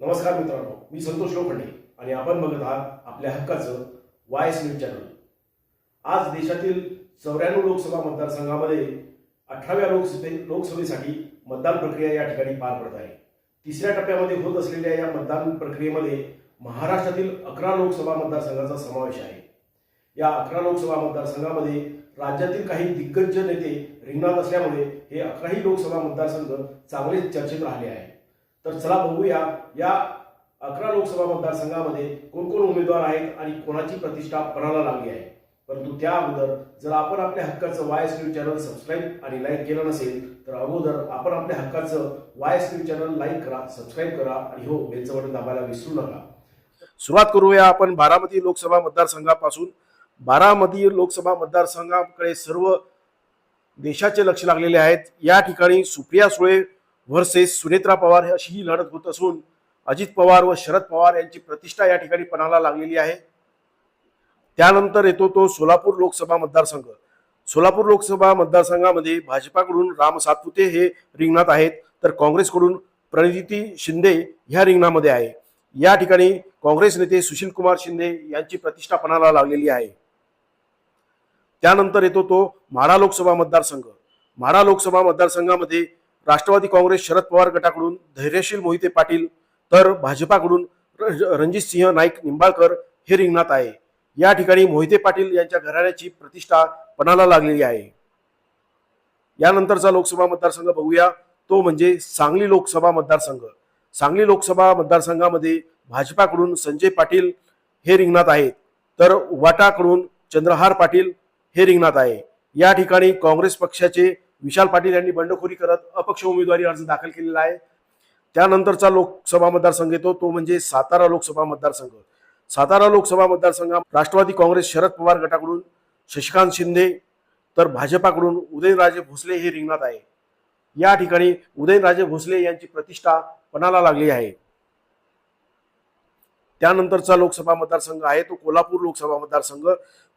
नमस्कार मित्रांनो मी संतोष लोखंडे आणि आपण बघत आहात आपल्या हक्काचं वाय न्यूज चॅनल आज देशातील चौऱ्याण्णव लोकसभा मतदारसंघामध्ये अठराव्या लोकसभे लोकसभेसाठी मतदान प्रक्रिया या ठिकाणी पार पडत आहे. तिसऱ्या टप्प्यामध्ये होत असलेल्या या मतदान प्रक्रियेमध्ये महाराष्ट्रातील अकरा लोकसभा मतदारसंघाचा समावेश आहे. या अकरा लोकसभा मतदारसंघामध्ये राज्यातील काही दिग्गज नेते रिंगणात असल्यामुळे हे अकराही लोकसभा मतदारसंघ चांगलेच चर्चेत राहिले आहे तर चला बघूया या अकरा लोकसभा मतदारसंघामध्ये कोण कोण उमेदवार आहेत आणि कोणाची प्रतिष्ठा पणाला लागली आहे. परंतु त्या अगोदर जर आपण आपल्या हक्काचं Y S news channel subscribe आणि लाईक केलं नसेल तर अगोदर आपण आपल्या हक्काचं Y S news channel like करा सबस्क्राईब करा आणि हो बेलचं बटन दाबायला विसरू नका. सुरुवात करूया आपण बारामती लोकसभा मतदारसंघापासून. बारामती लोकसभा मतदारसंघाकडे सर्व देशाचे लक्ष लागलेले आहेत. या ठिकाणी सुप्रिया सुळे व्हर्सेस सुनेत्रा पवार अशी ही लढत होत असून अजित पवार व शरद पवार यांची प्रतिष्ठा या ठिकाणी पणाला लागलेली आहे. त्यानंतर येतो तो सोलापूर लोकसभा मतदारसंघ. सोलापूर लोकसभा मतदारसंघामध्ये भाजपाकडून राम सातपुते हे रिंगणात आहेत तर काँग्रेसकडून प्रणिती शिंदे ह्या रिंगणामध्ये आहे. या ठिकाणी काँग्रेस नेते सुशील कुमार शिंदे यांची प्रतिष्ठा पणाला लागलेली आहे. त्यानंतर येतो तो म्हाडा लोकसभा मतदारसंघ. म्हाडा लोकसभा मतदारसंघामध्ये राष्ट्रवादी काँग्रेस शरद पवार गटाकडून धैर्यशील मोहिते पाटील तर भाजपाकडून रणजित सिंह नाईक निंबाळकर हे रिंगणात आहे. या ठिकाणी मोहिते पाटील यांच्या घराण्याची प्रतिष्ठा पणाला लागलेली आहे. यानंतरचा लोकसभा मतदारसंघ बघूया. तो म्हणजे सांगली लोकसभा मतदारसंघ. सांगली लोकसभा मतदारसंघामध्ये भाजपाकडून संजय पाटील हे रिंगणात आहेत. तर वाटाकडून चंद्रहार पाटील हे रिंगणात आहे. या ठिकाणी काँग्रेस पक्षाचे विशाल पाटील यांनी बंडखोरी करत अपक्ष उमेदवारी अर्ज दाखल केलेला आहे. त्यानंतरचा लोकसभा मतदारसंघ येतो तो म्हणजे सातारा लोकसभा मतदारसंघ. सातारा लोकसभा मतदारसंघात राष्ट्रवादी काँग्रेस शरद पवार गटाकडून शशिकांत शिंदे तर भाजपाकडून उदयनराजे भोसले हे रिंगणात आहे. या ठिकाणी उदयनराजे भोसले यांची प्रतिष्ठा पणाला लागली आहे. त्यानंतरचा लोकसभा मतदारसंघ आहे तो कोल्हापूर लोकसभा मतदारसंघ.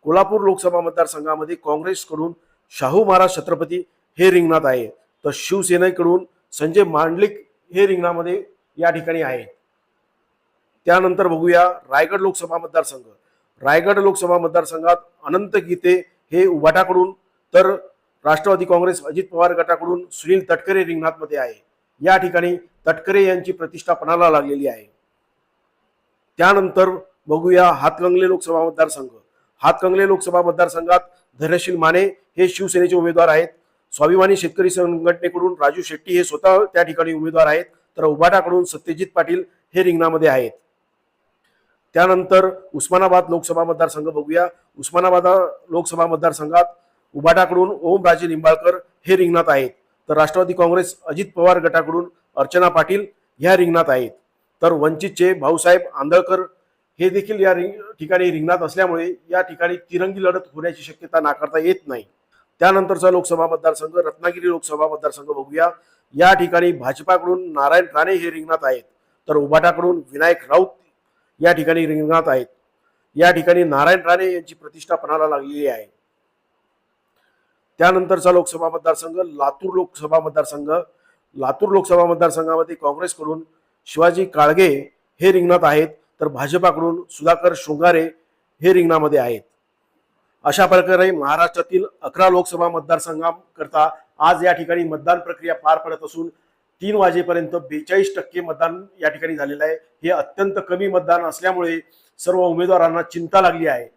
कोल्हापूर लोकसभा मतदारसंघामध्ये काँग्रेसकडून शाहू महाराज छत्रपती हे रिंगणात आहे. तर शिवसेनेकडून संजय मांडलिक हे रिंगणामध्ये या ठिकाणी आहेत त्यानंतर बघूया रायगड लोकसभा मतदारसंघ. रायगड लोकसभा मतदारसंघात अनंत गीते हे उभाटाकडून तर राष्ट्रवादी काँग्रेस अजित पवार गटाकडून सुनील तटकरे रिंगणातमध्ये आहे. या ठिकाणी तटकरे यांची प्रतिष्ठा पणाला लागलेली आहे. त्यानंतर बघूया हातकंगले लोकसभा मतदारसंघ. हातकंगले लोकसभा मतदारसंघात धैर्यशील माने हे शिवसेनेचे उमेदवार आहेत. स्वाभिमानी शेतकरी संघटनेकडून राजू शेट्टी हे स्वतः त्या ठिकाणी उमेदवार आहेत. तर उभाटाकडून सत्यजित पाटील हे रिंगणामध्ये आहेत. त्यानंतर उस्मानाबाद लोकसभा मतदारसंघ बघूया. उस्मानाबाद लोकसभा मतदारसंघात उबाटाकडून ओमराजे निंबाळकर हे रिंगणात आहेत. तर राष्ट्रवादी काँग्रेस अजित पवार गटाकडून अर्चना पाटील ह्या रिंगणात आहेत. तर वंचितचे भाऊसाहेब आंधळकर हे देखील या रिंग ठिकाणी रिंगणात असल्यामुळे या ठिकाणी तिरंगी लढत होण्याची शक्यता नाकारता येत नाही. त्यानंतरचा लोकसभा मतदारसंघ रत्नागिरी लोकसभा मतदारसंघ बघूया. या ठिकाणी भाजपाकडून नारायण राणे हे रिंगणात आहेत. तर उबाटाकडून विनायक राऊत या ठिकाणी रिंगणात आहेत. या ठिकाणी नारायण राणे यांची प्रतिष्ठा पणाला लागलेली आहे. त्यानंतरचा लोकसभा मतदारसंघ लातूर लोकसभा मतदारसंघ. लातूर लोकसभा मतदारसंघामध्ये काँग्रेसकडून शिवाजी काळगे हे रिंगणात आहेत. तर भाजपाकडून सुधाकर शृंगारे हे रिंगणामध्ये आहेत. अशा प्रकारे महाराष्ट्रातील अकरा लोकसभा मतदारसंघाकरता आज या ठिकाणी मतदान प्रक्रिया पार पडत असून तीन वाजेपर्यंत बेचाळीस टक्के मतदान या ठिकाणी झालेलं आहे. हे अत्यंत कमी मतदान असल्यामुळे सर्व उमेदवारांना चिंता लागली आहे.